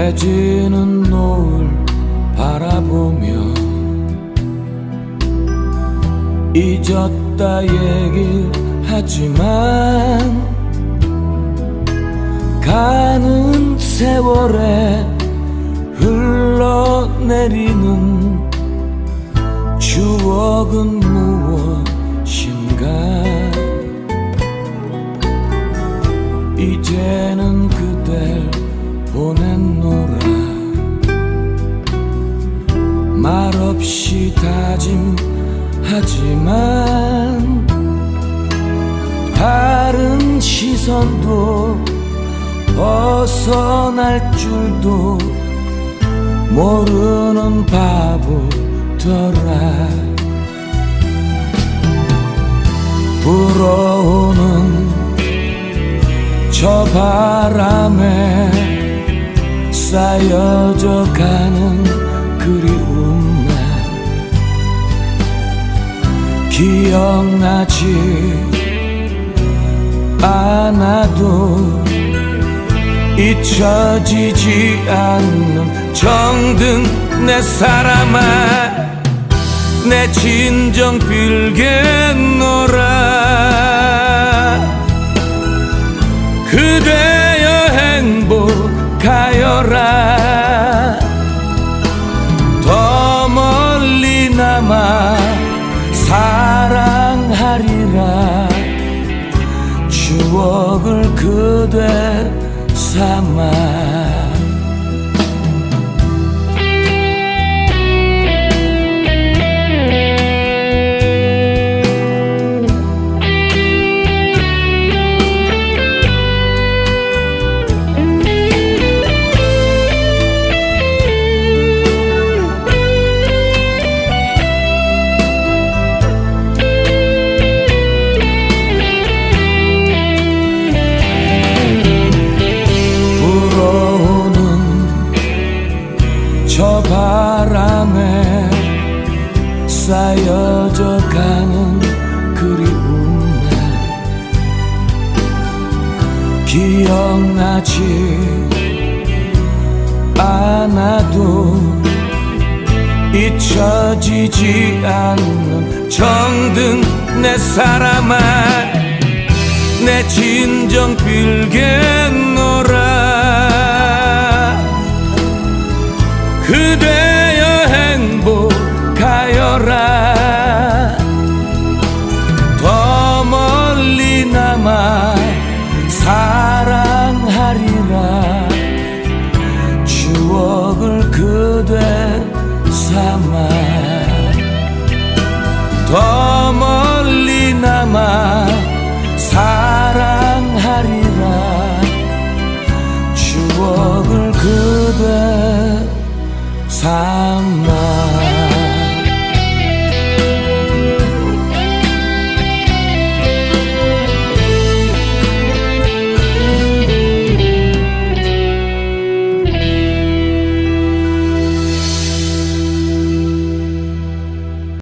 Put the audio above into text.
해지는 노을 바라보며 잊었다 얘길 하지만 가는 세월에 흘러내리는 추억은 무엇인가? 이제는 하지만 다른 시선도 벗어날 줄도 모르는 바보더라. 불어오는 저 바람에 쌓여져 가는 기억나지 않아도 잊혀지지 않는 정든 내 사람아 내 진정 빌겠노라 bersama 쌓여져 가는 그리움만 기억나지 않아도 잊혀지지 않는 정든 내 사람아 내 진정 빌겠노 더 멀리 남아 사랑하리라. 추억을 그대 사